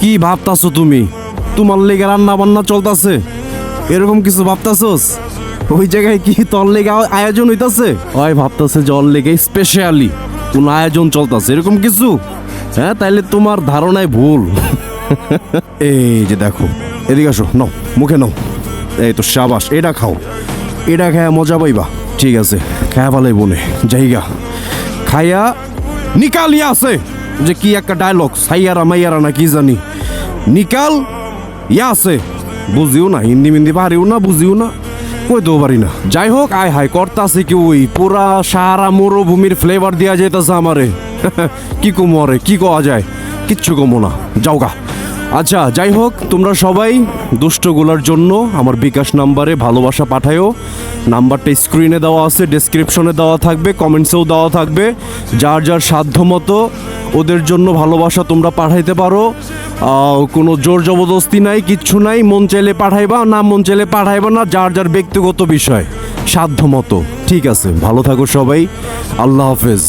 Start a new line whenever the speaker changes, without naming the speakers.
কি ভাবতাছো তুমি? তোমার লেগে রান্না বান্না চলতাছে। এরকম কিছু ভাবতাছোস? ওই জায়গায় কি তোর লেগে আয়োজন হইতাছে? ওই ভাবতাছে জল লেগে স্পেশালি কোন আয়োজন চলতাছে, এরকম কিছু? হ্যাঁ তাইলে তোমার ধারণায় ভুল। এই যে দেখো, এদিকে আসো, নাও, মুখে নাও। এই তো সাবাস, এটা খাও। এটা খায়া মজা পাইবা। ঠিক আছে, খায়া ভালোই বলে, জায়গা। খাইয়া নিকালিয়া আছে। যে কি একটা ডায়লগ সাইয়ারা মাইয়ারা না কি জানি। নিকাল, ইয়া আছে, বুঝিও না, হিন্দি মিন্দি পারিও না, বুঝিও না, কইতেও পারি না। যাই হোক আয় হায়, করতাছে কি ওই পুরা সাহারা মরুভূমির ফ্লেভার দিয়া যাইতাছে আমারে। কি আরে কি কওয়া যায়? কিচ্ছু কমো না যাওগা আচ্ছা যাই হোক তোমরা সবাই দুষ্টগুলার জন্য আমার বিকাশ নাম্বারে ভালোবাসা পাঠায়ও। নাম্বারটা স্ক্রিনে দেওয়া আছে ডেসক্রিপশনে দেওয়া থাকবে কমেন্টসেও দেওয়া থাকবে। যার যার সাধ্য মতো ওদের জন্য ভালোবাসা তোমরা পাঠাইতে পারো। কোনো জোর জবরদস্তি নাই, কিচ্ছু নাই, মন চাইলে পাঠাইবা, না মন চাইলে পাঠাইবা না, যার যার ব্যক্তিগত বিষয় সাধ্য মতো ঠিক আছে, ভালো থাকো সবাই। আল্লাহ হাফেজ।